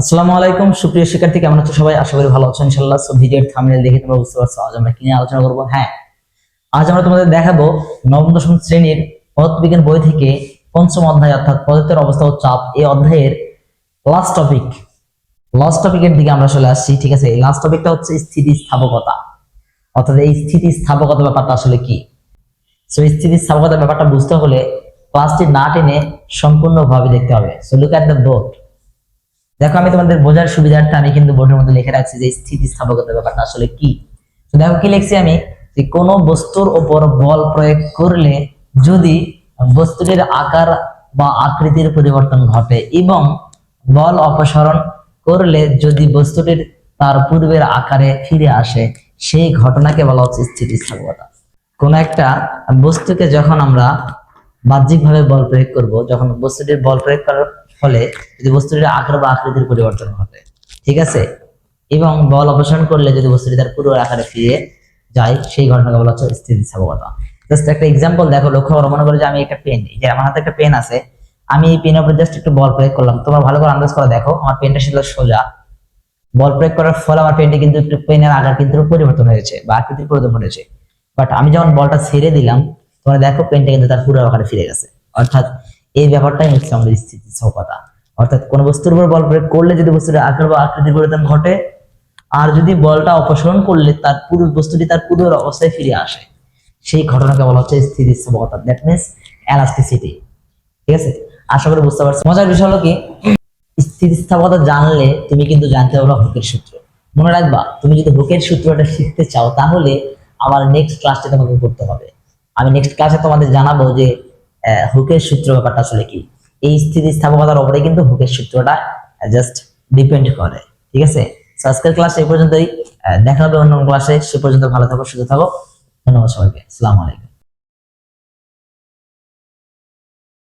আসসালামু আলাইকুম। সুপ্রিয় শিক্ষার্থী, কেমন আছো সবাই? আশা করি ভালো আছো, ইনশাআল্লাহ। সো ভিডিওর থাম্বনেল দেখে তোমরা বুঝতে পারছ, আজ আমরা কি নিয়ে আলোচনা করব? হ্যাঁ আজ আমরা তোমাদের দেখাবো নবম, দশম শ্রেণির পদার্থবিজ্ঞান বই থেকে পঞ্চম অধ্যায়, অর্থাৎ পদার্থের অবস্থা ও চাপ এই অধ্যায়ের লাস্ট টপিক লাস্ট টপিকের দিকে আমরা চলে আসছি, ঠিক আছে? এই লাস্ট টপিকটা হচ্ছে স্থিতিস্থাপকতা। অর্থাৎ এই স্থিতিস্থাপকতা ব্যাপারটা আসলে কি? সো স্থিতিস্থাপকতা ব্যাপারটা বুঝতে হলে ক্লাসটি না টেনে সম্পূর্ণভাবে দেখতে হবে। So look at the board দেখো, আমি তোমাদের বোঝার সুবিধার্থে আমি কিন্তু বোর্ডের মধ্যে লিখে রাখছি যে স্থিতিস্থাপকতা ব্যাপারটা আসলে কি? তো দেখো, কি লিখছি আমি? যে কোনো বস্তুর উপর বল প্রয়োগ করলে যদি বস্তুটির আকার বা আকৃতির পরিবর্তন ঘটে এবং বল অপসারণ করলে যদি বস্তুটির তার পূর্বের আকারে ফিরে আসে, সেই ঘটনাকে বলা হচ্ছে স্থিতিস্থাপকতা। কোন একটা বস্তুকে যখন আমরা বাহ্যিকভাবে বল প্রয়োগ করব যখন বস্তুটির বল প্রয়োগ করার ফলে যদি বস্তুটির আকার বা আকৃতির পরিবর্তন ঘটে। ঠিক আছে? এবং বল অপসারণ করলে যদি বস্তুটি তার পূর্ব আকারে ফিরে যায়, সেই ঘটনাকে বলা হচ্ছে স্থিতিস্থাপকতা। জাস্ট একটা এক্সাম্পল দেখো, লক্ষ্য করো, মনে করো যে আমি একটা পেন যে আমার হাতে একটা পেন আছে, আমি এই পেনের উপর জাস্ট একটু বল প্রয়োগ করলাম। তোমরা ভালো করে আন্দাজ করে দেখো, আমার পেনটা ছিল সোজা। বল প্রয়োগ করার ফলে আমার পেনটি কিন্তু একটু পেনের আকার কিন্তু পরিবর্তন হয়েছে বা আকৃতির পরিবর্তন হয়েছে বাট আমি যখন বলটা ছেড়ে দিলাম তোমরা দেখো পেনটা কিন্তু তার পুরো আকারে ফিরে গেছে। অর্থাৎ এই ব্যাপারটাই হচ্ছে আমাদের স্থিতিস্থাপকতা অর্থাৎ কোন বস্তুর উপর বল প্রয়োগ করলে যদি বস্তুর আকার বা আকৃতির পরিবর্তন ঘটে, আর যদি বলটা অপসারণ করলে তার পুরো, বস্তুটি তার পূর্বের অবস্থায় ফিরে আসে। সেই ঘটনাকে বলা হচ্ছে স্থিতিস্থাপকতা দ্যাট মিনস এলাস্টিসিটি ঠিক আছে? আশা করি বুঝতে পারছ। মজার বিষয় হলো কি? স্থিতিস্থাপকতা জানলে তুমি কিন্তু জানতে পারবা হুকের সূত্র। মনে রাখবা, তুমি যদি হুকের সূত্রটা শিখতে চাও, তাহলে আমার নেক্সট ক্লাসটা তোমাকে করতে হবে। আমি নেক্সট ক্লাসে তোমাদের জানাব যে হুকের সূত্র ব্যাপারটা আসলে কি? এই স্থিতিস্থাপকতার উপরে কিন্তু হুকের সূত্রটা জাস্ট ডিপেন্ড করে, ঠিক আছে? আজকের ক্লাস এই পর্যন্তই দেখা হবে অন্য ক্লাসে সে পর্যন্ত ভালো থাকো, সুস্থ থাকো। ধন্যবাদ সবাইকে। আসসালামু আলাইকুম।